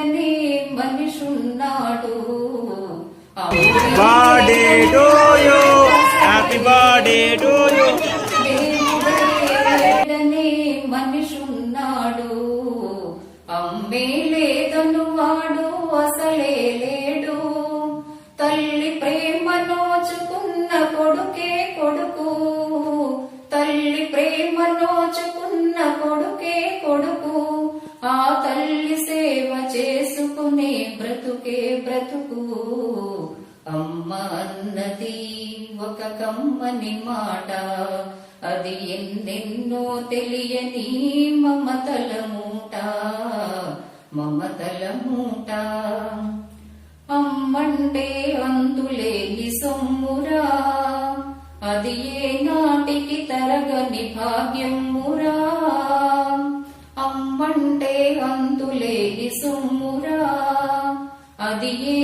లేడనే మనిషున్నాడు. Birthday to you happy birthday to you దేవుడే లేడనే మనిషున్నాడు. అమ్మే లేదను వాడు అసలే లేడు. తల్లి ప్రేమ నోచుకున్న కొడుకే కొడుకు. తల్లి ప్రేమ నోచుకున్న కొడుకే కొడుకు. ఆ బ్రతుకే బ్రతుకు. అమ్మ అన్నది ఒక కమ్మని మాట. అది ఎన్నెన్నో తెలియని మమతల మూట. మమతల మూట. అమ్మంటే అందులేని సొమ్మురా. అది ఏ నాటికి తరగని భాగ్యమురా. అమ్మంటే అందులేని సొమ్మురా. అది ఏ